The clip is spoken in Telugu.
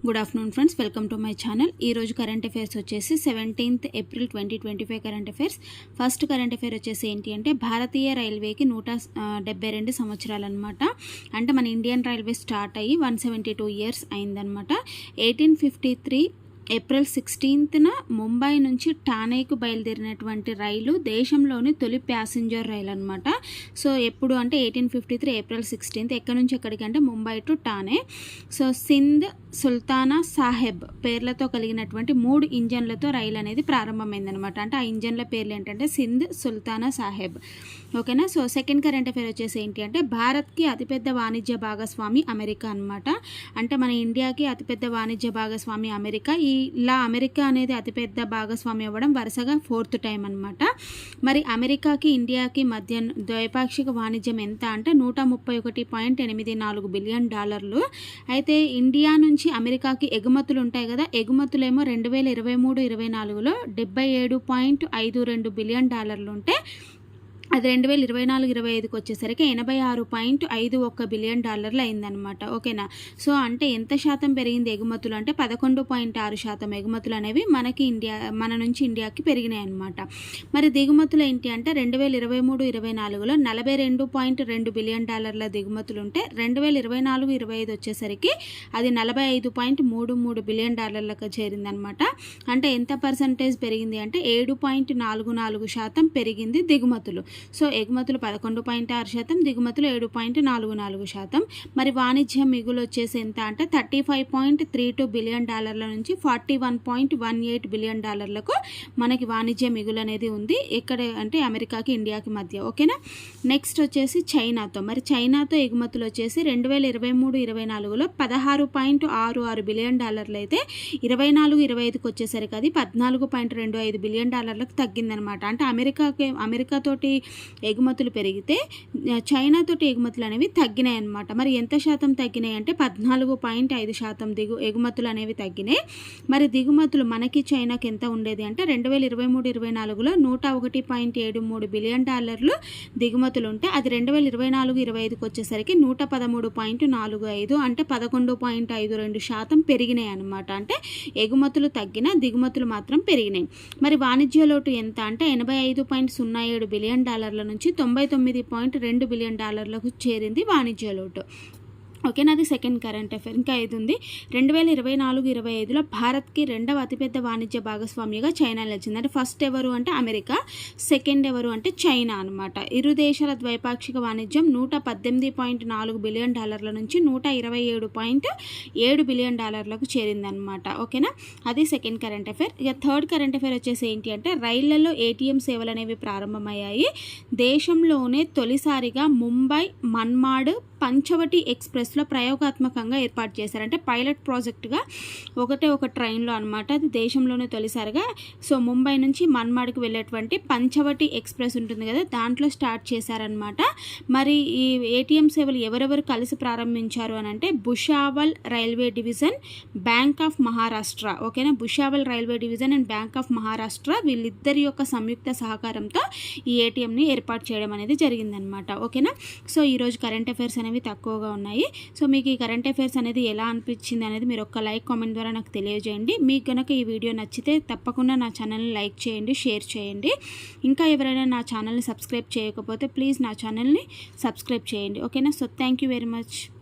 Good afternoon friends welcome to my channel ఈ రోజు కరెంట్ అఫైర్స్ వచ్చేసి seventeenth April twenty twenty five current affairs first current affair వచ్చేసి ఏంటి అంటే భారతీయ రైల్వేకి నూట డెబ్బై రెండు సంవత్సరాలు అనమాట అంటే మన ఇండియన్ రైల్వే స్టార్ట్ అయ్యి వన్ సెవెంటీ టూ ఇయర్స్ అయిందనమాట ఎయిటీన్ ఫిఫ్టీ త్రీ ఏప్రిల్ సిక్స్టీన్త్న ముంబై నుంచి టానేకు బయలుదేరినటువంటి రైలు దేశంలోని తొలి ప్యాసింజర్ రైలు అనమాట సో ఎప్పుడు అంటే eighteen fifty three April sixteenth ఎక్కడి నుంచి ఎక్కడికి అంటే ముంబై టు టానే సో సింధ్ సుల్తానా సాహెబ్ పేర్లతో కలిగినటువంటి మూడు ఇంజన్లతో రైలు అనేది ప్రారంభమైందనమాట అంటే ఆ ఇంజన్ల పేర్లు ఏంటంటే సింధ్ సుల్తానా సాహెబ్. ఓకేనా? సో సెకండ్ కరెంట్ అఫేర్ వచ్చేసి ఏంటి అంటే భారత్కి అతిపెద్ద వాణిజ్య భాగస్వామి అమెరికా అనమాట అంటే మన ఇండియాకి అతిపెద్ద వాణిజ్య భాగస్వామి అమెరికా. ఈ ఇలా అమెరికా అనేది అతిపెద్ద భాగస్వామి అవ్వడం వరుసగా ఫోర్త్ టైం అనమాట మరి అమెరికాకి ఇండియాకి మధ్య ద్వైపాక్షిక వాణిజ్యం ఎంత అంటే నూట ముప్పై ఒకటి పాయింట్ ఎనిమిది నాలుగు బిలియన్ డాలర్లు. అయితే ఇండియా నుంచి అమెరికాకి ఎగుమతులు ఉంటాయి కదా ఎగుమతులేమో రెండు వేల ఇరవై మూడు ఇరవై నాలుగులో డెబ్బై ఏడు పాయింట్ ఐదు రెండు బిలియన్ డాలర్లు ఉంటే అది రెండు వేల ఇరవై నాలుగు ఇరవై ఐదుకి వచ్చేసరికి ఎనభై ఆరు పాయింట్ ఐదు ఒక్క బిలియన్ డాలర్లు అయిందనమాట ఓకేనా? సో అంటే ఎంత శాతం పెరిగింది ఎగుమతులు? అంటే పదకొండు పాయింట్ ఆరు శాతం ఎగుమతులు అనేవి మనకి ఇండియా మన నుంచి ఇండియాకి పెరిగినాయి అనమాట మరి దిగుమతులు ఏంటి అంటే రెండు వేల ఇరవై మూడు ఇరవై నాలుగులో నలభై రెండు పాయింట్ రెండు బిలియన్ డాలర్ల దిగుమతులు ఉంటే రెండు వేల ఇరవై నాలుగు ఇరవై ఐదు వచ్చేసరికి అది నలభై ఐదు పాయింట్ మూడు మూడు బిలియన్ డాలర్లకు చేరిందనమాట అంటే ఎంత పర్సంటేజ్ పెరిగింది అంటే ఏడు పాయింట్ నాలుగు నాలుగు శాతం పెరిగింది దిగుమతులు. సో ఎగుమతులు పదకొండు పాయింట్ ఆరు శాతం దిగుమతులు ఏడు పాయింట్ నాలుగు నాలుగు శాతం. మరి వాణిజ్య మిగులు వచ్చేసి ఎంత అంటే thirty five point three two billion డాలర్ల నుంచి forty one point one eight billion డాలర్లకు మనకి వాణిజ్య మిగులు అనేది ఉంది. ఎక్కడ అంటే అమెరికాకి ఇండియాకి మధ్య. ఓకేనా? నెక్స్ట్ వచ్చేసి చైనాతో. మరి చైనాతో ఎగుమతులు వచ్చేసి రెండు వేల ఇరవై మూడు ఇరవై నాలుగులో పదహారు పాయింట్ ఆరు ఆరు బిలియన్ డాలర్లు అయితే ఇరవై నాలుగు ఇరవై ఐదుకి వచ్చేసరికి అది పద్నాలుగు పాయింట్ రెండు ఐదు బిలియన్ డాలర్లకు తగ్గిందనమాట. అంటే అమెరికాకి అమెరికాతోటి ఎగుమతులు పెరిగితే చైనాతోటి ఎగుమతులు అనేవి తగ్గినాయి అనమాట మరి ఎంత శాతం తగ్గినాయి అంటే పద్నాలుగు పాయింట్ ఐదు శాతం దిగు ఎగుమతులు అనేవి తగ్గినాయి. మరి దిగుమతులు మనకి చైనాకి ఎంత ఉండేది అంటే రెండు వేల ఇరవై మూడు ఇరవై నాలుగులో నూట ఒకటి పాయింట్ ఏడు మూడు బిలియన్ డాలర్లు దిగుమతులు ఉంటే అది రెండు వేల ఇరవై నాలుగు ఇరవై ఐదుకి వచ్చేసరికి నూట పదమూడు పాయింట్ నాలుగు ఐదు అంటే పదకొండు పాయింట్ ఐదు రెండు శాతం పెరిగినాయి అనమాట అంటే ఎగుమతులు తగ్గిన దిగుమతులు మాత్రం పెరిగినాయి. మరి వాణిజ్య లోటు ఎంత అంటే ఎనభై ఐదు పాయింట్ సున్నా ఏడు బిలియన్ డాలర్ డాలర్ల నుంచి తొంభై తొమ్మిది పాయింట్ రెండు బిలియన్ డాలర్లకు చేరింది వాణిజ్య లోటు. ఓకేనా అది సెకండ్ కరెంట్ అఫేర్ ఇంకా ఇది ఉంది రెండు వేల ఇరవై నాలుగు ఇరవై ఐదులో భారత్కి రెండవ అతిపెద్ద వాణిజ్య భాగస్వామిగా చైనా నిలిచింది. అంటే ఫస్ట్ ఎవరు అంటే అమెరికా సెకండ్ ఎవరు అంటే చైనా అనమాట ఇరు దేశాల ద్వైపాక్షిక వాణిజ్యం నూట పద్దెనిమిది పాయింట్ నాలుగు బిలియన్ డాలర్ల నుంచి నూట ఇరవై ఏడు పాయింట్ ఏడు బిలియన్ డాలర్లకు చేరిందనమాట ఓకేనా? అది సెకండ్ కరెంట్ అఫేర్ ఇక థర్డ్ కరెంట్ అఫేర్ వచ్చేసి ఏంటి అంటే రైళ్ళలో ఏటీఎం సేవలు అనేవి ప్రారంభమయ్యాయి. దేశంలోనే తొలిసారిగా ముంబై మన్మాడ్ పంచవటి ఎక్స్ప్రెస్లో ప్రయోగాత్మకంగా ఏర్పాటు చేశారు. అంటే పైలట్ ప్రాజెక్టుగా ఒకటే ఒక ట్రైన్లో అనమాట అది దేశంలోనే తొలిసారిగా. సో ముంబై నుంచి మన్మాడ్కి వెళ్ళేటువంటి పంచవటి ఎక్స్ప్రెస్ ఉంటుంది కదా దాంట్లో స్టార్ట్ చేశారనమాట మరి ఈ ఏటీఎం సేవలు ఎవరెవరు కలిసి ప్రారంభించారు అని అంటే Bhusawal railway division bank of Maharashtra. ఓకేనా? Bhusawal railway division and bank of Maharashtra వీళ్ళిద్దరి యొక్క సంయుక్త సహకారంతో ఈ ఏటీఎంని ఏర్పాటు చేయడం అనేది జరిగిందనమాట ఓకేనా? సో ఈరోజు కరెంట్ అఫైర్స్ అనేవి తక్కువగా ఉన్నాయి. సో మీకు ఈ కరెంట్ అఫైర్స్ అనేది ఎలా అనిపించింది అనేది మీరు ఒక్క లైక్ కామెంట్ ద్వారా నాకు తెలియజేయండి. మీకు కనుక ఈ వీడియో నచ్చితే తప్పకుండా నా ఛానల్ని లైక్ చేయండి షేర్ చేయండి. ఇంకా ఎవరైనా నా ఛానల్ని సబ్స్క్రైబ్ చేయకపోతే ప్లీజ్ నా ఛానల్ని సబ్స్క్రైబ్ చేయండి. ఓకేనా? So thank you very much.